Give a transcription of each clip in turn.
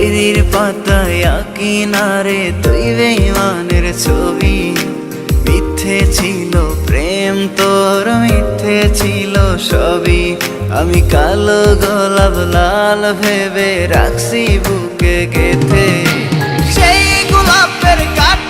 ডায়েরির পাতায় কিনারে তুই বেইমানের ছবি। মিথ্যে ছিল, প্রেম তোর মিথ্যে ছিল সবই। আমি কালো গোলাপ, লাল ভেবে রাখছি বুকে গেথে। সেই গোলাপের কাটা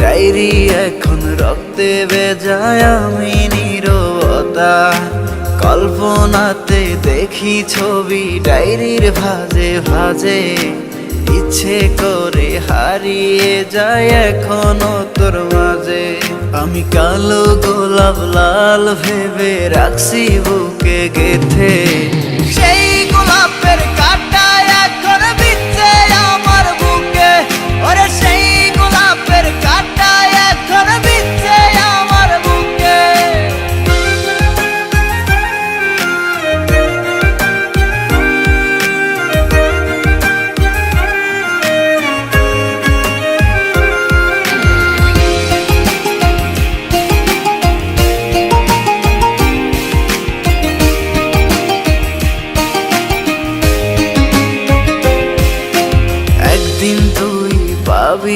ডায়েরি এখন রক্তে বেজায় আমি নীরবতা। কল্পনাতে দেখি ছবি ডায়েরির ভাজে ভাজে। ইচ্ছে করে হারিয়ে যায় এখনও তোর মাঝে। আমি কালো গোলাপ লাল ভেবে রাখছি বুকে গেথে।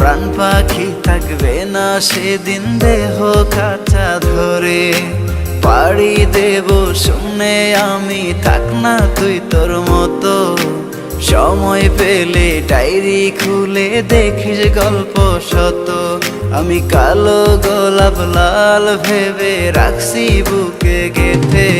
প্রাণ পাখি থাকবে না সেদিন দেহ কাঁচা ধরে। পাড়ি দেব শুনে আমি, থাক না তুই তোর মতো। সময় পেলে ডায়েরি খুলে দেখিস গল্প শত। আমি কালো গোলাপ লাল ভেবে রাখছি বুকে গেথে।